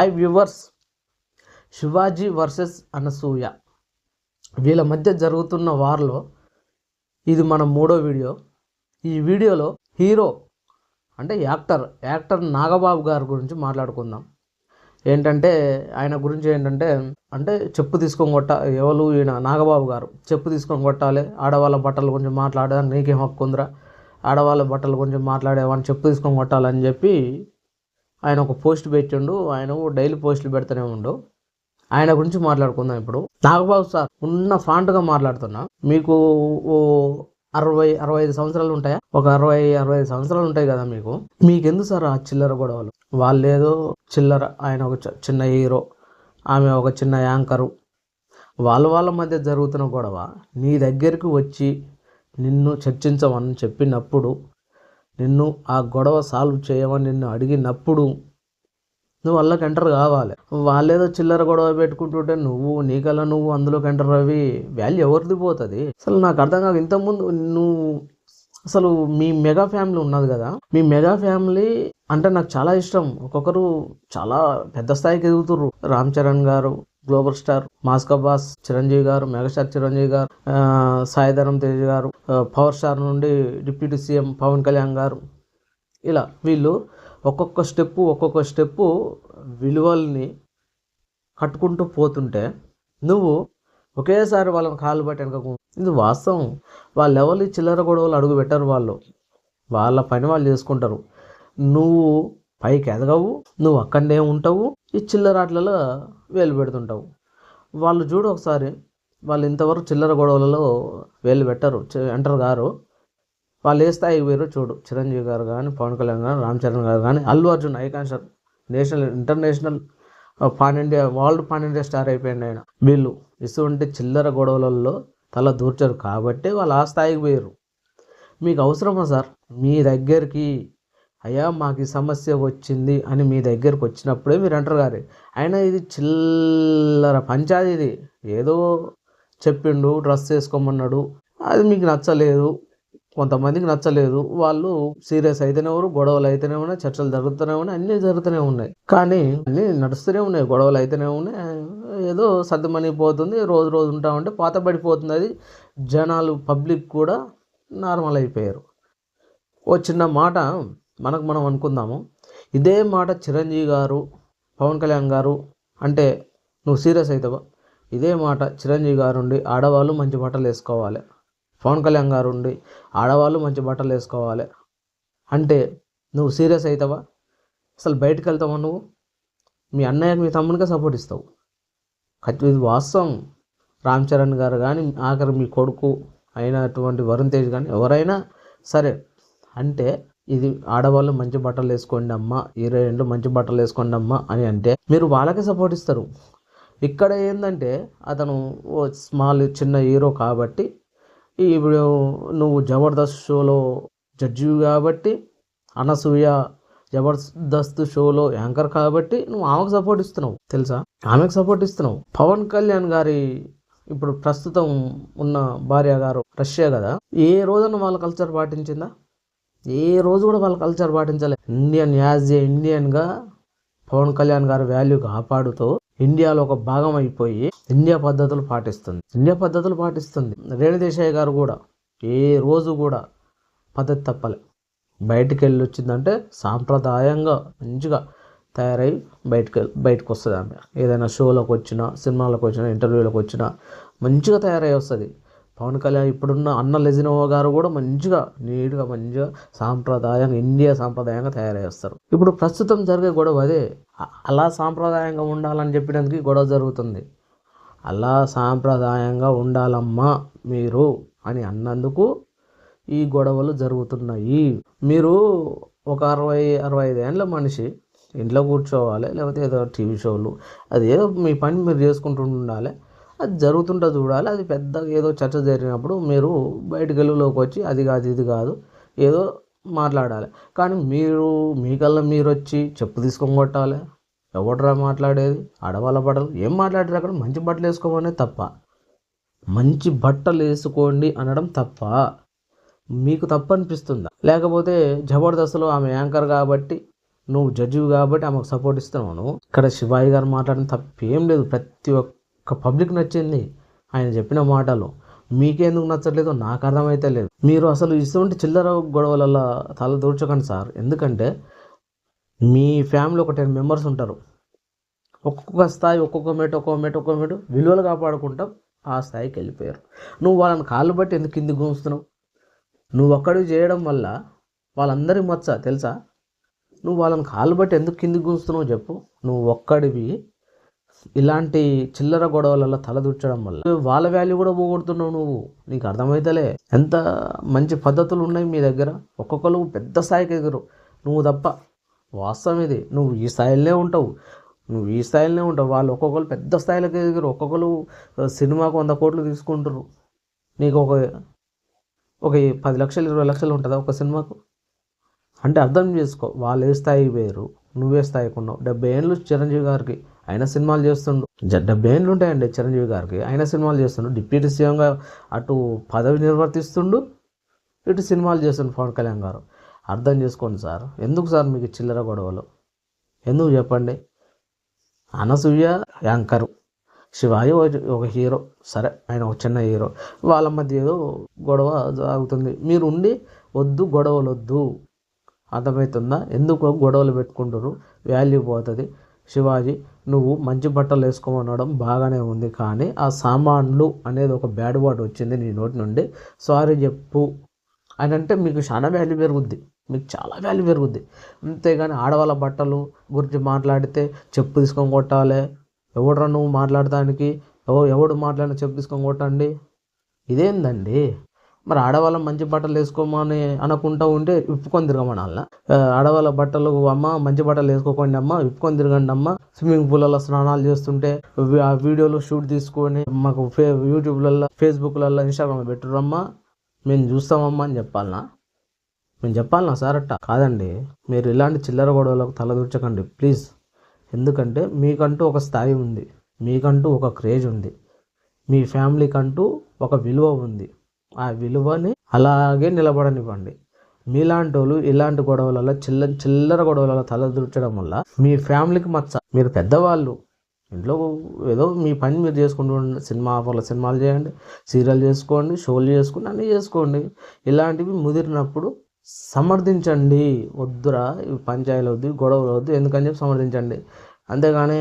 Hi viewers Shivaji versus Anasuya. వీళ్ళ మధ్య జరుగుతున్న వార్లో ఇది మన మూడో వీడియో. ఈ వీడియోలో హీరో అంటే యాక్టర్ యాక్టర్ నాగబాబు గారి గురించి మాట్లాడుకుందాం. ఏంటంటే ఆయన గురించి ఏంటంటే అంటే చెప్పు తీసుకొని కొట్ట ఎవరు ఈయన నాగబాబు గారు? చెప్పు తీసుకొని కొట్టాలి. ఆడవాళ్ళ బట్టల గురించి మాట్లాడడానికి నీకేం హక్కు ఉందిరా? ఆడవాళ్ళ బట్టల గురించి మాట్లాడేవాడిని చెప్పు తీసుకొని కొట్టాలని చెప్పి ఆయన ఒక పోస్ట్ పెట్టిండు ఆయన డైలీ పోస్టులు పెడతానే ఉండు. ఆయన గురించి మాట్లాడుకుందాం ఇప్పుడు. నాగబాబు సార్ ఉన్న ఫాంట్గా మాట్లాడుతున్నా. మీకు ఓ అరవై అరవై ఐదు సంవత్సరాలు ఉంటాయా? ఒక అరవై అరవై ఐదు సంవత్సరాలు ఉంటాయి కదా మీకు. మీకెందుకు సార్ ఆ చిల్లర గొడవలు? వాళ్ళు ఏదో చిల్లర ఆయన ఒక చిన్న హీరో ఆమె ఒక చిన్న యాంకరు. వాళ్ళ వాళ్ళ మధ్య జరుగుతున్న గొడవ. నీ దగ్గరికి వచ్చి నిన్ను చర్చించమని చెప్పినప్పుడు నిన్ను ఆ గొడవ సాల్వ్ చేయమని నిన్ను అడిగినప్పుడు నువ్వు వాళ్ళకి ఎంటర్ కావాలి. వాళ్ళేదో చిల్లర గొడవ పెట్టుకుంటుంటే నువ్వు నీకల్లా నువ్వు అందులోకి ఎంటర్ అవి వాల్యూ ఎవరిది పోతుంది? అసలు నాకు అర్థం కాక ఇంతకుముందు నువ్వు అసలు మీ మెగా ఫ్యామిలీ ఉన్నది కదా? మీ మెగా ఫ్యామిలీ అంటే నాకు చాలా ఇష్టం. ఒక్కొక్కరు చాలా పెద్ద స్థాయికి ఎదుగుతుర్రు. రామ్ చరణ్ గారు గ్లోబల్ స్టార్ మాస్కా బాస్ చిరంజీవి గారు మెగాస్టార్ చిరంజీవి గారు సాయిధరం తేజ్ గారు పవర్ స్టార్ నుండి డిప్యూటీ సీఎం పవన్ కళ్యాణ్ గారు. ఇలా వీళ్ళు ఒక్కొక్క స్టెప్పు ఒక్కొక్క స్టెప్పు విలువల్ని కట్టుకుంటూ పోతుంటే నువ్వు ఒకేసారి వాళ్ళని కాలు పట్టి వెనకకు ఇది వాస్తవం. వాళ్ళు ఎవరి చిల్లర గొడవలు అడుగు పెట్టరు వాళ్ళు. వాళ్ళ పని వాళ్ళు చేసుకుంటారు. నువ్వు పైకి ఎదగవు నువ్వు అక్కడనే ఉంటావు ఈ చిల్లరాట్లలో వేలు పెడుతుంటావు. వాళ్ళు చూడు ఒకసారి వాళ్ళు ఇంతవరకు చిల్లర గొడవలలో వేలు పెట్టరు. ఎంటర్ గారు వాళ్ళు ఏ స్థాయికి పోయారో చూడు. చిరంజీవి గారు కానీ పవన్ కళ్యాణ్ గారు రామ్ చరణ్ గారు కానీ Allu Arjun icon sir national international pan India world pan India star అయిపోయింది ఆయన. వీళ్ళు ఇటువంటి చిల్లర గొడవలలో తల దూర్చరు కాబట్టి వాళ్ళు ఆ స్థాయికి పోయారు మీకు అవసరమా సార్? మీ దగ్గరికి అయ్యా మాకు ఈ సమస్య వచ్చింది అని మీ దగ్గరికి వచ్చినప్పుడే మీరు అంటారు గారు. అయినా ఇది చిల్లర పంచాది ఇది. ఏదో చెప్పిండు డ్రెస్ వేసుకోమన్నాడు. అది మీకు నచ్చలేదు. కొంతమందికి నచ్చలేదు. వాళ్ళు సీరియస్ అయితేనే ఉన్నారు గొడవలు అయితేనే ఉన్నాయి చర్చలు జరుగుతూనే ఉన్నాయి అన్నీ జరుగుతూనే ఉన్నాయి. కానీ అన్నీ నడుస్తూనే ఉన్నాయి గొడవలు అయితేనే ఉన్నాయి. ఏదో సర్దుమని పోతుంది రోజు రోజు ఉంటా ఉంటే పాత పడిపోతుంది అది. జనాలు పబ్లిక్ కూడా నార్మల్ అయిపోయారు. ఓ చిన్న మాట మనకు మనం అనుకుందాము. ఇదే మాట చిరంజీవి గారు పవన్ కళ్యాణ్ గారు అంటే నువ్వు సీరియస్ అవుతావా ఇదే మాట చిరంజీవి గారు ఉండి ఆడవాళ్ళు మంచి బట్టలు వేసుకోవాలి. పవన్ కళ్యాణ్ గారు ఉండి ఆడవాళ్ళు మంచి బట్టలు వేసుకోవాలి. అంటే నువ్వు సీరియస్ అవుతావా అసలు బయటకు వెళ్తావా నువ్వు? మీ అన్నయ్యకి మీ తమ్మునికే సపోర్ట్ ఇస్తావు. ఇది వాస్తవం. రామ్ చరణ్ గారు కానీ ఆఖరి మీ కొడుకు అయినటువంటి వరుణ్ తేజ్ కానీ ఎవరైనా సరే. అంటే ఇది ఆడవాళ్ళు మంచి బట్టలు వేసుకోండి అమ్మా హీరోయిన్లు మంచి బట్టలు వేసుకోండి అమ్మ అని అంటే మీరు వాళ్ళకే సపోర్ట్ ఇస్తారు. ఇక్కడ ఏంటంటే అతను ఓ స్మాల్ చిన్న హీరో కాబట్టి ఇప్పుడు నువ్వు జబర్దస్త్ షోలో జడ్జి కాబట్టి అనసూయ జబర్దస్త్ షోలో యాంకర్ కాబట్టి నువ్వు ఆమెకు సపోర్ట్ ఇస్తున్నావు. తెలుసా? ఆమెకు సపోర్ట్ ఇస్తున్నావు. పవన్ కళ్యాణ్ గారి ఇప్పుడు ప్రస్తుతం ఉన్న భార్య గారు రష్యా కదా. ఏ రోజున వాళ్ళ కల్చర్ పాటించిందా? ఏ రోజు కూడా వాళ్ళ కల్చర్ పాటించలే. ఇండియన్ యాజ్ ఏ ఇండియన్గా పవన్ కళ్యాణ్ గారి వాల్యూ కాపాడుతూ ఇండియాలో ఒక భాగం అయిపోయి ఇండియా పద్ధతులు పాటిస్తుంది. ఇండియా పద్ధతులు పాటిస్తుంది. రేణుదేశాయ్ గారు కూడా ఏ రోజు కూడా పద్ధతి తప్పలే. బయటికి వెళ్ళి వచ్చిందంటే సాంప్రదాయంగా మంచిగా తయారై బయటకు బయటకు వస్తుంది ఆమె. ఏదైనా షోలకు వచ్చినా సినిమాలకు వచ్చినా ఇంటర్వ్యూలకు వచ్చినా మంచిగా తయారై వస్తుంది. పవన్ కళ్యాణ్ ఇప్పుడున్న అన్న లెజినోవా గారు కూడా మంచిగా నీట్గా మంచిగా సాంప్రదాయంగా ఇండియా సాంప్రదాయంగా తయారై వస్తారు ఇప్పుడు ప్రస్తుతం జరిగే గొడవ అదే. అలా సాంప్రదాయంగా ఉండాలని చెప్పినందుకు గొడవ జరుగుతుంది. అలా సాంప్రదాయంగా ఉండాలమ్మా మీరు అని అన్నందుకు ఈ గొడవలు జరుగుతున్నాయి. మీరు ఒక అరవై అరవై ఐదు మనిషి ఇంట్లో కూర్చోవాలి లేకపోతే ఏదో టీవీ షోలు అది ఏదో మీ పని మీరు చేసుకుంటూ ఉండాలి. అది జరుగుతుంటే చూడాలి. అది పెద్దగా ఏదో చర్చ జరిగినప్పుడు మీరు బయట గెలుగులోకి వచ్చి అది కాదు ఇది కాదు ఏదో మాట్లాడాలి. కానీ మీరు మీకల్లా మీరు వచ్చి చెప్పు తీసుకొని కొట్టాలి. ఎవడరా మాట్లాడేది? ఆడవాళ్ళ బట్టలు. ఏం మాట్లాడారు అక్కడ? మంచి బట్టలు వేసుకోమనే తప్ప. మంచి బట్టలు వేసుకోండి అనడం తప్ప మీకు తప్పు అనిపిస్తుందా లేకపోతే జబర్దస్త్లో ఆమె యాంకర్ కాబట్టి నువ్వు జడ్జివి కాబట్టి ఆమెకు సపోర్ట్ ఇస్తున్నావు ఇక్కడ శివాయి గారు మాట్లాడిన తప్పేం లేదు. ప్రతి ఒక్క ఒక పబ్లిక్ నచ్చింది ఆయన చెప్పిన మాటలు మీకెందుకు నచ్చట్లేదో నాకు అర్థమైతే లేదు. మీరు అసలు ఇటువంటి చిల్లర గొడవలలో తల దూర్చకండి సార్. ఎందుకంటే మీ ఫ్యామిలీ ఒక టెన్ మెంబర్స్ ఉంటారు. ఒక్కొక్క స్థాయి ఒక్కొక్క మేట ఒక్కొక్క మేట ఒక్కొక్క మేట విలువలు కాపాడుకుంటాం ఆ స్థాయికి వెళ్ళిపోయారు. నువ్వు వాళ్ళని కాళ్ళు బట్టి ఎందుకు కిందికి గుంస్తున్నావు నువ్వు ఒక్కడివి చేయడం వల్ల వాళ్ళందరి మచ్చ తెలుసా? నువ్వు వాళ్ళని కాళ్ళు బట్టి ఎందుకు కిందికి గుంస్తున్నావు చెప్పు. నువ్వు ఒక్కడివి ఇలాంటి చిల్లర గొడవలలో తలదూర్చడం వల్ల. వాళ్ళ వాల్యూ కూడా పోగొడుతున్నావు నువ్వు. నీకు అర్థమైతలే. ఎంత మంచి పద్ధతులు ఉన్నాయి మీ దగ్గర? ఒక్కొక్కరు పెద్ద స్థాయికి ఎగురు. నువ్వు తప్ప. వాస్తవం ఇది. నువ్వు ఈ స్థాయిలోనే ఉంటావు. నువ్వు ఈ స్థాయిలోనే ఉంటావు. వాళ్ళు ఒక్కొక్కరు పెద్ద స్థాయిలోకి ఎదుగురు ఒక్కొక్కరు సినిమాకు వంద కోట్లు తీసుకుంటారు నీకు ఒక ఒక పది లక్షలు ఇరవై లక్షలు ఉంటుందా ఒక సినిమాకు? అంటే అర్థం చేసుకో. వాళ్ళు ఏ స్థాయికి వేరు నువ్వే స్థాయికి ఉన్నావు. డెబ్బై ఏళ్ళు చిరంజీవి గారికి. ఆయన సినిమాలు చేస్తుండు. జ- డెబ్బై ఏళ్ళు ఉంటాయండి చిరంజీవి గారికి. ఆయన సినిమాలు చేస్తుండు. డిప్యూటీ సీఎంగా అటు పదవి నిర్వర్తిస్తుండు. ఇటు సినిమాలు చేస్తుండు పవన్ కళ్యాణ్ గారు. అర్థం చేసుకోండి సార్. ఎందుకు సార్ మీకు చిల్లర గొడవలు? ఎందుకు చెప్పండి? అనసూయ యాంకరు. శివాజీ ఒక- హీరో. సరే ఆయన ఒక చిన్న హీరో. వాళ్ళ మధ్య ఏదో గొడవ జరుగుతుంది. మీరు ఉండి వద్దు గొడవలు వద్దు అర్థమవుతుందా? ఎందుకు గొడవలు పెట్టుకుంటారు వాల్యూ పోతుంది. శివాజీ నువ్వు మంచి బట్టలు వేసుకోమనడం బాగానే ఉంది. కానీ ఆ సామాన్లు అనేది ఒక బ్యాడ్ వర్డ్ వచ్చింది నీ నోటి నుండి. సారీ చెప్పు. అని అంటే మీకు చాలా వాల్యూ పెరుగుద్ది. మీకు చాలా వాల్యూ పెరుగుద్ది. అంతేగాని ఆడవాళ్ళ బట్టలు గురించి మాట్లాడితే చెప్పు తీసుకొని కొట్టాలి. ఎవడరా నువ్వు మాట్లాడటానికి ఎవడు మాట్లాడిన చెప్పు తీసుకొని కొట్టండి. ఇదేందండి? మరి ఆడవాళ్ళ మంచి బట్టలు వేసుకోమని అనకుంటా ఉంటే విప్పుకొని వాళ్ళ ఆడవాళ్ళ బట్టలు అమ్మ మంచి బట్టలు వేసుకోకండి అమ్మ విప్పుకొని తిరగండి అమ్మ. స్విమ్మింగ్ పూలలో స్నానాలు చేస్తుంటే ఆ వీడియోలు షూట్ తీసుకొని మాకు ఫే యూట్యూబ్లలో ఫేస్బుక్లలో ఇన్స్టాగ్రామ్ పెట్టురమ్మా మేము చూస్తామమ్మా అని చెప్పాలనా? మేము చెప్పాలనా సార్ అట్ట? కాదండి మీరు ఇలాంటి చిల్లర గొడవలకు తలదూర్చకండి ప్లీజ్. ఎందుకంటే మీకంటూ ఒక స్థాయి ఉంది మీకంటూ ఒక క్రేజ్ ఉంది మీ ఫ్యామిలీకంటూ ఒక విలువ ఉంది. ఆ విలువని అలాగే నిలబడనివ్వండి. మీలాంటి వాళ్ళు ఇలాంటి గొడవలలో చిల్ల చిల్లర గొడవలలో తలదూర్చడం వల్ల మీ ఫ్యామిలీకి మచ్చ. మీరు పెద్దవాళ్ళు. ఇంట్లో ఏదో మీ పని మీరు చేసుకుంటూ సినిమా ఆఫర్ల సినిమాలు చేయండి. సీరియల్ చేసుకోండి షోలు చేసుకోండి అన్నీ చేసుకోండి. ఇలాంటివి ముదిరినప్పుడు సమర్థించండి. వద్దురా పంచాయలు వద్దు గొడవలు వద్దు ఎందుకని చెప్పి సమర్థించండి. అంతేగాని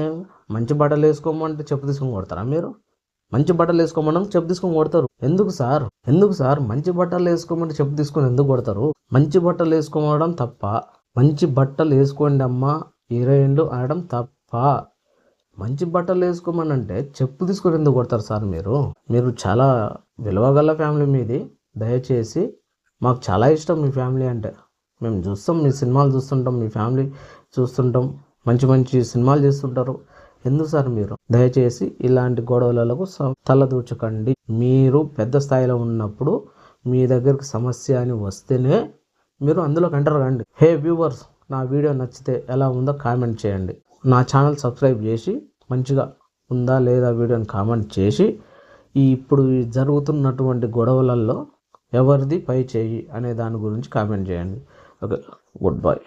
మంచి బట్టలు వేసుకోమంటే చెప్పు తీసుకొని కొడతారా మీరు? మంచి బట్టలు వేసుకోమన్నా చెప్పు తీసుకొని కొడతారు. ఎందుకు సార్? ఎందుకు సార్? మంచి బట్టలు వేసుకోమంటే చెప్పు తీసుకొని ఎందుకు కొడతారు? మంచి బట్టలు వేసుకోమడం తప్ప మంచి బట్టలు వేసుకోండి అమ్మా హీరోయిన్లు అనడం తప్ప. మంచి బట్టలు వేసుకోమని అంటే చెప్పు తీసుకొని ఎందుకు కొడతారు సార్ మీరు? మీరు చాలా విలువగల ఫ్యామిలీ మీది. దయచేసి మాకు చాలా ఇష్టం మీ ఫ్యామిలీ అంటే. మేము చూస్తాం మీ సినిమాలు చూస్తుంటాం మీ ఫ్యామిలీ చూస్తుంటాం. మంచి మంచి సినిమాలు చేస్తుంటారు. ఎందుకు సార్ మీరు? దయచేసి ఇలాంటి గొడవలకు తలదూచకండి మీరు పెద్ద స్థాయిలో ఉన్నప్పుడు మీ దగ్గరికి సమస్య అని వస్తేనే మీరు అందులోకి ఎంటర్ కండి హే వ్యూవర్స్ నా వీడియో నచ్చితే ఎలా ఉందో కామెంట్ చేయండి. నా ఛానల్ సబ్స్క్రైబ్ చేసి మంచిగా ఉందా లేదా వీడియోని కామెంట్ చేసి ఈ ఇప్పుడు జరుగుతున్నటువంటి గొడవలలో ఎవరిది పై చేయి అనే దాని గురించి కామెంట్ చేయండి. Okay good bye.